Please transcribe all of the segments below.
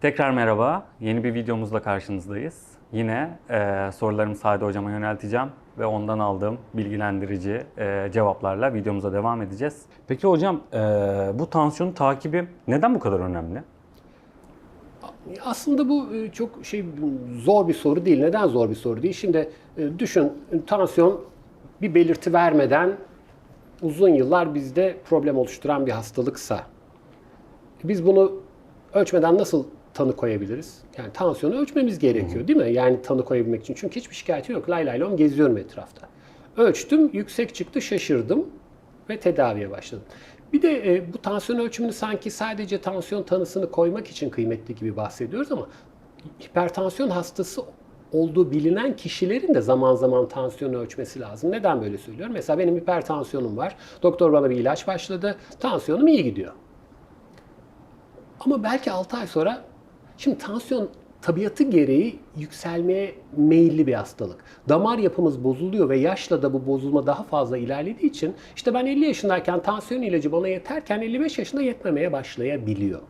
Tekrar merhaba. Yeni bir videomuzla karşınızdayız. Yine e, sorularımı Sade Hocam'a yönelteceğim ve ondan aldığım bilgilendirici e, cevaplarla videomuza devam edeceğiz. Peki hocam e, bu tansiyon takibi neden bu kadar önemli? Aslında bu e, çok şey zor bir soru değil. Neden zor bir soru değil? Şimdi e, düşün tansiyon bir belirti vermeden uzun yıllar bizde problem oluşturan bir hastalıksa biz bunu ölçmeden nasıl tanı koyabiliriz? Yani tansiyonu ölçmemiz gerekiyor değil mi? Yani tanı koyabilmek için. Çünkü hiçbir şikayetim yok. Lay lay lom geziyorum etrafta. Ölçtüm, yüksek çıktı, şaşırdım ve tedaviye başladım. Bir de e, bu tansiyon ölçümünü sanki sadece tansiyon tanısını koymak için kıymetli gibi bahsediyoruz ama hipertansiyon hastası olduğu bilinen kişilerin de zaman zaman tansiyonu ölçmesi lazım. Neden böyle söylüyorum? Mesela benim hipertansiyonum var. Doktor bana bir ilaç başladı. Tansiyonum iyi gidiyor. Ama belki 6 ay sonra şimdi tansiyon tabiatı gereği yükselmeye meyilli bir hastalık. Damar yapımız bozuluyor ve yaşla da bu bozulma daha fazla ilerlediği için işte ben 50 yaşındayken tansiyon ilacı bana yeterken 55 yaşında yetmemeye başlayabiliyor.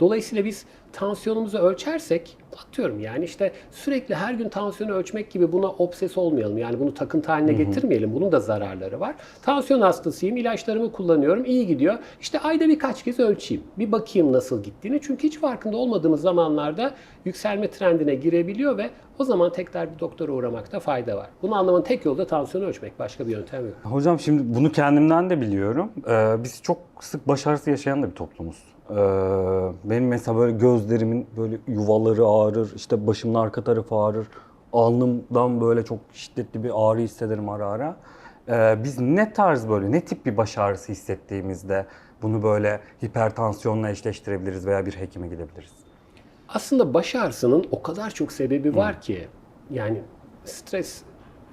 Dolayısıyla biz tansiyonumuzu ölçersek atıyorum yani işte sürekli her gün tansiyonu ölçmek gibi buna obses olmayalım. Yani bunu takıntı haline getirmeyelim. Bunun da zararları var. Tansiyon hastasıyım, ilaçlarımı kullanıyorum, iyi gidiyor. İşte ayda birkaç kez ölçeyim. Bir bakayım nasıl gittiğini. Çünkü hiç farkında olmadığımız zamanlarda yükselme trendine girebiliyor ve o zaman tekrar bir doktora uğramakta fayda var. Bunu anlamanın tek yolu da tansiyonu ölçmek. Başka bir yöntem yok. Hocam şimdi bunu kendimden de biliyorum. Ee, biz çok sık baş ağrısı yaşayan da bir toplumuz. Ee, benim mesela böyle gözlerimin böyle yuvaları ağrır, işte başımın arka tarafı ağrır. Alnımdan böyle çok şiddetli bir ağrı hissederim ara ara. Ee, biz ne tarz böyle, ne tip bir baş ağrısı hissettiğimizde bunu böyle hipertansiyonla eşleştirebiliriz veya bir hekime gidebiliriz? Aslında baş ağrısının o kadar çok sebebi var ki yani stres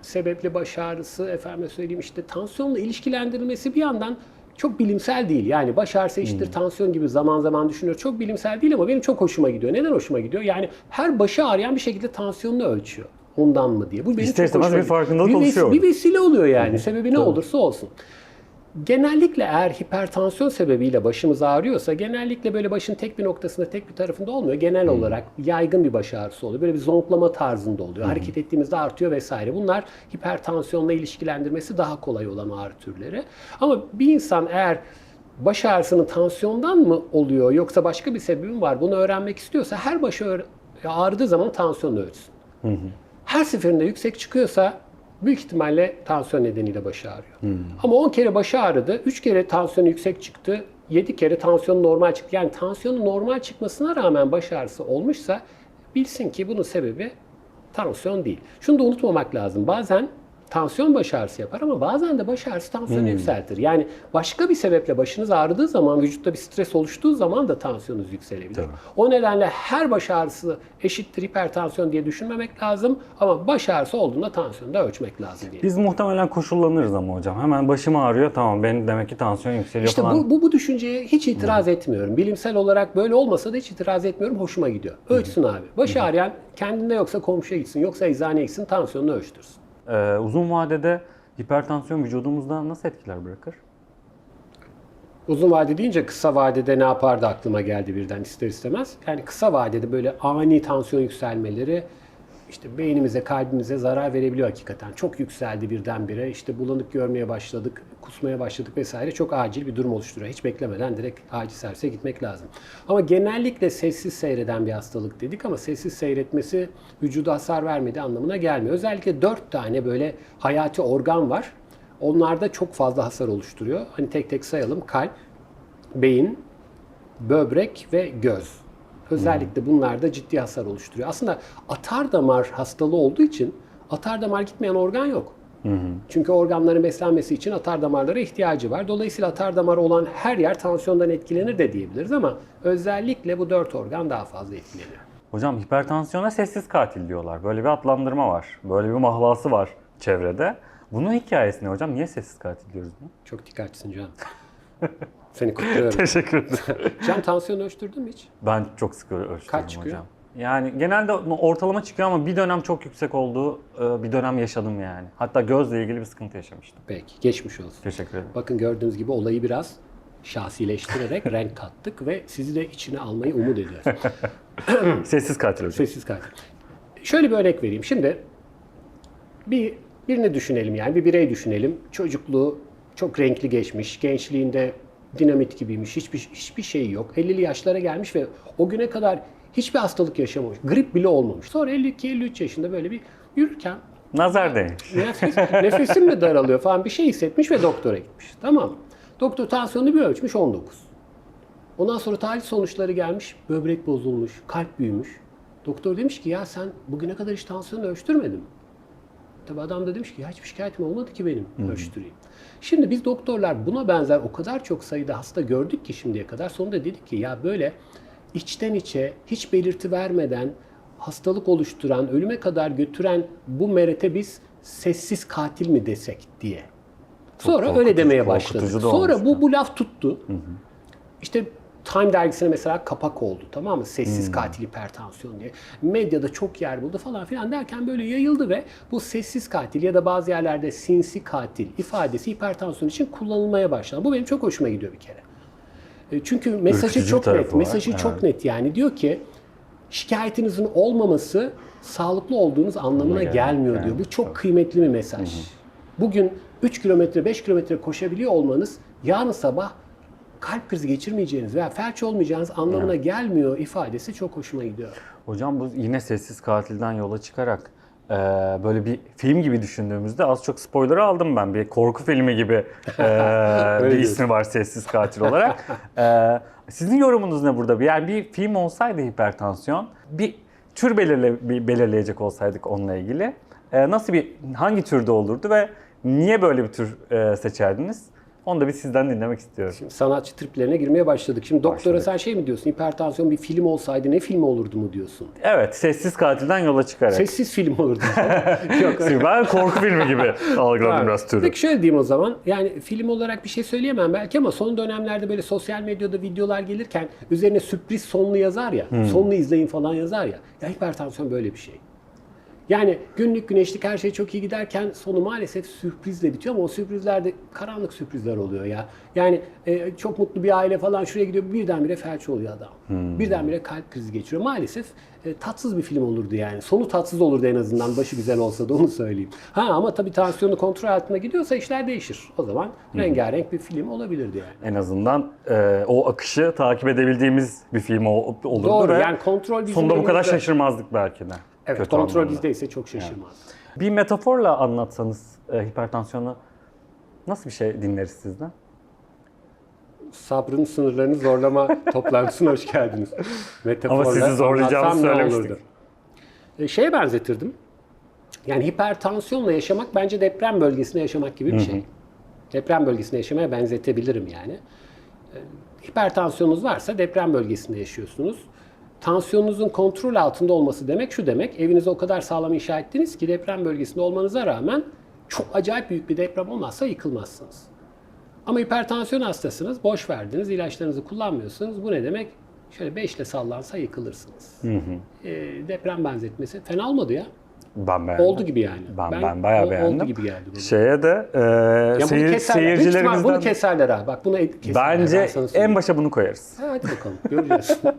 sebepli baş ağrısı efendime söyleyeyim işte tansiyonla ilişkilendirilmesi bir yandan çok bilimsel değil. Yani baş ağrısı eşittir tansiyon gibi zaman zaman düşünüyor. Çok bilimsel değil ama benim çok hoşuma gidiyor. Neden hoşuma gidiyor? Yani her başı ağrıyan bir şekilde tansiyonunu ölçüyor. Ondan mı diye. Bu benim İster çok hoşuma bir farkındalık bir, oluşuyor Bir vesile oluyor yani. Sebebi ne olursa olsun. Genellikle eğer hipertansiyon sebebiyle başımız ağrıyorsa genellikle böyle başın tek bir noktasında tek bir tarafında olmuyor. Genel olarak yaygın bir baş ağrısı oluyor. Böyle bir zonklama tarzında oluyor. Hareket ettiğimizde artıyor vesaire. Bunlar hipertansiyonla ilişkilendirmesi daha kolay olan ağrı türleri. Ama bir insan eğer baş ağrısının tansiyondan mı oluyor yoksa başka bir sebebi mi var bunu öğrenmek istiyorsa her başı ağrı- ağrıdığı zaman tansiyonu ölçsün. Her seferinde yüksek çıkıyorsa büyük ihtimalle tansiyon nedeniyle başı ağrıyor. Ama 10 kere başı ağrıdı, 3 kere tansiyonu yüksek çıktı, 7 kere tansiyon normal çıktı. Yani tansiyonun normal çıkmasına rağmen baş ağrısı olmuşsa bilsin ki bunun sebebi tansiyon değil. Şunu da unutmamak lazım. Bazen tansiyon baş ağrısı yapar ama bazen de baş ağrısı tansiyonu yükseltir. Yani başka bir sebeple başınız ağrıdığı zaman, vücutta bir stres oluştuğu zaman da tansiyonunuz yükselebilir. O nedenle her baş ağrısı eşittir hipertansiyon diye düşünmemek lazım ama baş ağrısı olduğunda tansiyonu da ölçmek lazım diye. Biz muhtemelen koşullanırız ama hocam. Hemen başım ağrıyor tamam benim demek ki tansiyon yükseliyor İşte falan. bu, bu, bu düşünceye hiç itiraz etmiyorum. Bilimsel olarak böyle olmasa da hiç itiraz etmiyorum. Hoşuma gidiyor. Ölçsün abi. Başı ağrıyan kendinde yoksa komşuya gitsin, yoksa eczaneye gitsin, tansiyonunu ölçtürsün. Ee, uzun vadede hipertansiyon vücudumuzda nasıl etkiler bırakır? Uzun vade deyince kısa vadede ne yapardı aklıma geldi birden ister istemez. Yani kısa vadede böyle ani tansiyon yükselmeleri işte beynimize, kalbimize zarar verebiliyor hakikaten. Çok yükseldi birdenbire. İşte bulanık görmeye başladık, kusmaya başladık vesaire. Çok acil bir durum oluşturuyor. Hiç beklemeden direkt acil servise gitmek lazım. Ama genellikle sessiz seyreden bir hastalık dedik ama sessiz seyretmesi vücuda hasar vermediği anlamına gelmiyor. Özellikle dört tane böyle hayati organ var. Onlarda çok fazla hasar oluşturuyor. Hani tek tek sayalım. Kalp, beyin, böbrek ve göz. Özellikle bunlarda ciddi hasar oluşturuyor. Aslında atar damar hastalığı olduğu için atar damar gitmeyen organ yok. Çünkü organların beslenmesi için atar damarlara ihtiyacı var. Dolayısıyla atar damar olan her yer tansiyondan etkilenir de diyebiliriz ama özellikle bu dört organ daha fazla etkileniyor. Hocam hipertansiyona sessiz katil diyorlar. Böyle bir adlandırma var. Böyle bir mahlası var çevrede. Bunun hikayesi ne hocam? Niye sessiz katil diyoruz bunu? Çok dikkatlisin Can. Seni kutluyorum. Teşekkür ederim. Can tansiyon ölçtürdün mü hiç? ben çok sık ölçtüm Kaç çıkıyor? hocam. Yani genelde ortalama çıkıyor ama bir dönem çok yüksek olduğu e, bir dönem yaşadım yani. Hatta gözle ilgili bir sıkıntı yaşamıştım. Peki, geçmiş olsun. Teşekkür ederim. Bakın gördüğünüz gibi olayı biraz şahsileştirerek renk kattık ve sizi de içine almayı umut ediyoruz. Sessiz katil hocam. Sessiz katil. Şöyle bir örnek vereyim. Şimdi bir birini düşünelim yani bir birey düşünelim. Çocukluğu çok renkli geçmiş, gençliğinde dinamit gibiymiş, hiçbir hiçbir şey yok. 50'li yaşlara gelmiş ve o güne kadar hiçbir hastalık yaşamamış. Grip bile olmamış. Sonra 52-53 yaşında böyle bir yürürken Nazar değmiş. nefes, nefesim mi daralıyor falan bir şey hissetmiş ve doktora gitmiş. Tamam? Doktor tansiyonunu bir ölçmüş 19. Ondan sonra tahlil sonuçları gelmiş. Böbrek bozulmuş, kalp büyümüş. Doktor demiş ki ya sen bugüne kadar hiç tansiyonu ölçtürmedin mi? Tabi adam da demiş ki ya hiçbir şikayetim olmadı ki benim ölçtüreyim. Şimdi biz doktorlar buna benzer o kadar çok sayıda hasta gördük ki şimdiye kadar. Sonunda dedik ki ya böyle içten içe hiç belirti vermeden hastalık oluşturan, ölüme kadar götüren bu merete biz sessiz katil mi desek diye. Sonra öyle demeye başladık. Sonra bu bu laf tuttu. İşte Time dergisine mesela kapak oldu tamam mı? Sessiz katil hipertansiyon diye. Medyada çok yer buldu falan filan derken böyle yayıldı ve bu sessiz katil ya da bazı yerlerde sinsi katil ifadesi hipertansiyon için kullanılmaya başlandı. Bu benim çok hoşuma gidiyor bir kere. E, Çünkü mesajı Ürkütücü çok net. var, Mesajı çok evet. net yani diyor ki şikayetinizin olmaması sağlıklı olduğunuz anlamına gelmiyor. gelmiyor diyor. Yani Bu çok kıymetli bir mesaj. Bugün 3 kilometre 5 kilometre koşabiliyor olmanız yarın sabah kalp krizi geçirmeyeceğiniz veya felç olmayacağınız anlamına gelmiyor ifadesi çok hoşuma gidiyor. Hocam bu yine sessiz katilden yola çıkarak e, böyle bir film gibi düşündüğümüzde az çok spoiler'ı aldım ben. Bir korku filmi gibi e, bir ismi var sessiz katil olarak. E, sizin yorumunuz ne burada? Yani bir film olsaydı hipertansiyon, bir tür belirle, bir belirleyecek olsaydık onunla ilgili e, nasıl bir hangi türde olurdu ve niye böyle bir tür e, seçerdiniz? Onu da bir sizden dinlemek istiyorum. Şimdi sanatçı triplerine girmeye başladık. Şimdi doktora Başladık. sen şey mi diyorsun? Hipertansiyon bir film olsaydı ne film olurdu mu diyorsun? Evet, sessiz katilden yola çıkarak. Sessiz film olurdu. Yok. ben korku filmi gibi algıladım biraz türü. Peki şöyle diyeyim o zaman. Yani film olarak bir şey söyleyemem belki ama son dönemlerde böyle sosyal medyada videolar gelirken üzerine sürpriz sonlu yazar ya. Hmm. Sonlu izleyin falan yazar ya. Ya hipertansiyon böyle bir şey. Yani günlük güneşlik her şey çok iyi giderken sonu maalesef sürprizle bitiyor ama o sürprizler de karanlık sürprizler oluyor ya. Yani e, çok mutlu bir aile falan şuraya gidiyor birdenbire felç oluyor adam. Hmm. Birdenbire kalp krizi geçiriyor. Maalesef e, tatsız bir film olurdu yani. Sonu tatsız olurdu en azından başı güzel olsa da onu söyleyeyim. Ha ama tabii tansiyonu kontrol altında gidiyorsa işler değişir. O zaman rengarenk bir film olabilirdi yani. En azından e, o akışı takip edebildiğimiz bir film ol- olurdu Doğru ve yani kontrol sonunda bu kadar şaşırmazdık belki de. Evet Kötü kontrol anlamda. bizdeyse çok şaşırmaz. Bir metaforla anlatsanız e, hipertansiyonu nasıl bir şey dinleriz sizden? Sabrın sınırlarını zorlama toplantısına hoş geldiniz. Metaforla Ama sizi zorlayacağımı söylemiştik. E, şeye benzetirdim. Yani hipertansiyonla yaşamak bence deprem bölgesinde yaşamak gibi bir şey. Deprem bölgesinde yaşamaya benzetebilirim yani. E, hipertansiyonunuz varsa deprem bölgesinde yaşıyorsunuz. Tansiyonunuzun kontrol altında olması demek şu demek. Evinizi o kadar sağlam inşa ettiniz ki deprem bölgesinde olmanıza rağmen çok acayip büyük bir deprem olmazsa yıkılmazsınız. Ama hipertansiyon hastasınız, boş verdiniz, ilaçlarınızı kullanmıyorsunuz. Bu ne demek? Şöyle 5 ile sallansa yıkılırsınız. E, deprem benzetmesi fena olmadı ya. Ben beğendim. Oldu gibi yani. Ben, ben, bayağı o- beğendim. Oldu gibi geldi bana. Şeye de e, Ya bunu seyir, keserler. Büyük seyircilerimizden bunu keserler ha. Bak bunu keserler. bence ben en başa bunu koyarız. Ha, Hadi bakalım göreceğiz.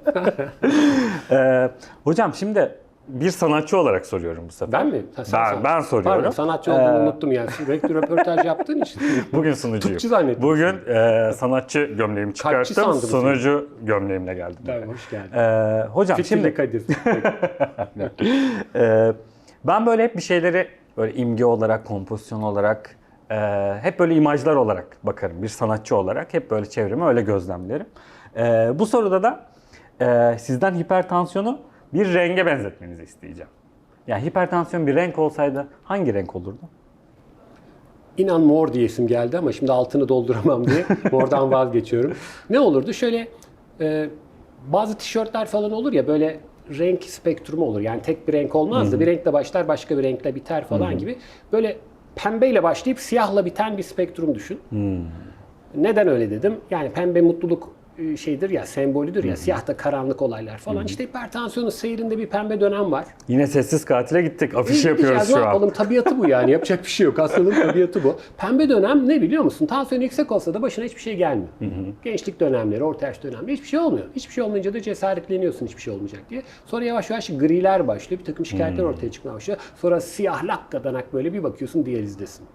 E, hocam şimdi bir sanatçı olarak soruyorum bu sefer. ben mi? Ha, sen- Ben- sen- ben soruyorum. Pardon sanatçı olduğumu Ee, unuttum yani. Sürekli röportaj yaptığın için. Bugün sunucuyum. Tıpçı zannettim. Bugün e, sanatçı gömleğimi çıkarttım. sandım seni. Sunucu gömleğimle geldim. Tabii, hoş geldin. E, hocam Fitilli şimdi Kadir. e, ben böyle hep bir şeyleri böyle imge olarak, kompozisyon olarak e, hep böyle imajlar olarak bakarım. Bir sanatçı olarak hep böyle çevremi öyle gözlemlerim. E, bu soruda da e, sizden hipertansiyonu bir renge benzetmenizi isteyeceğim. Yani hipertansiyon bir renk olsaydı hangi renk olurdu? İnan mor diyesim geldi ama şimdi altını dolduramam diye mordan vazgeçiyorum. Ne olurdu? Şöyle e, bazı tişörtler falan olur ya böyle renk spektrumu olur. Yani tek bir renk olmaz da bir renkle başlar başka bir renkle biter falan gibi. Böyle pembeyle başlayıp siyahla biten bir spektrum düşün. Neden öyle dedim? Yani pembe mutluluk şeydir ya, sembolüdür ya, siyah da karanlık olaylar falan. İşte hipertansiyonun seyrinde bir pembe dönem var. Yine sessiz katile gittik. Afiş İyi, yapıyoruz şu an. yapalım tabiatı bu yani yapacak bir şey yok. Hastalığın tabiatı bu. Pembe dönem ne biliyor musun? Tansiyon yüksek olsa da başına hiçbir şey gelmiyor. Gençlik dönemleri, orta yaş dönemleri hiçbir şey olmuyor. Hiçbir şey olmayınca da cesaretleniyorsun hiçbir şey olmayacak diye. Sonra yavaş yavaş griler başlıyor. Bir takım şikayetler ortaya çıkmaya başlıyor. Sonra siyah lakkadanak böyle bir bakıyorsun diyalizdesin.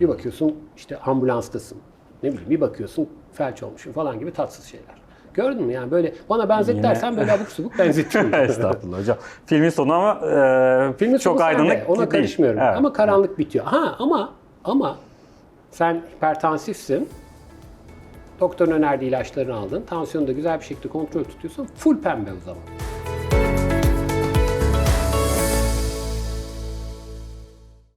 Bir bakıyorsun işte ambulanstasın. Ne bileyim bir bakıyorsun felç olmuşsun falan gibi tatsız şeyler. Gördün mü yani böyle bana benzet Yine- dersen böyle abuk subuk benzettim. Estağfurullah hocam. Filmin sonu ama e, Filmin çok sonu aydınlık sende, Ona değil. karışmıyorum. Evet. Ama karanlık bitiyor. Ha ama ama sen hipertansifsin. Doktorun önerdiği ilaçlarını aldın. Tansiyonu da güzel bir şekilde kontrol tutuyorsun. Full pembe o zaman.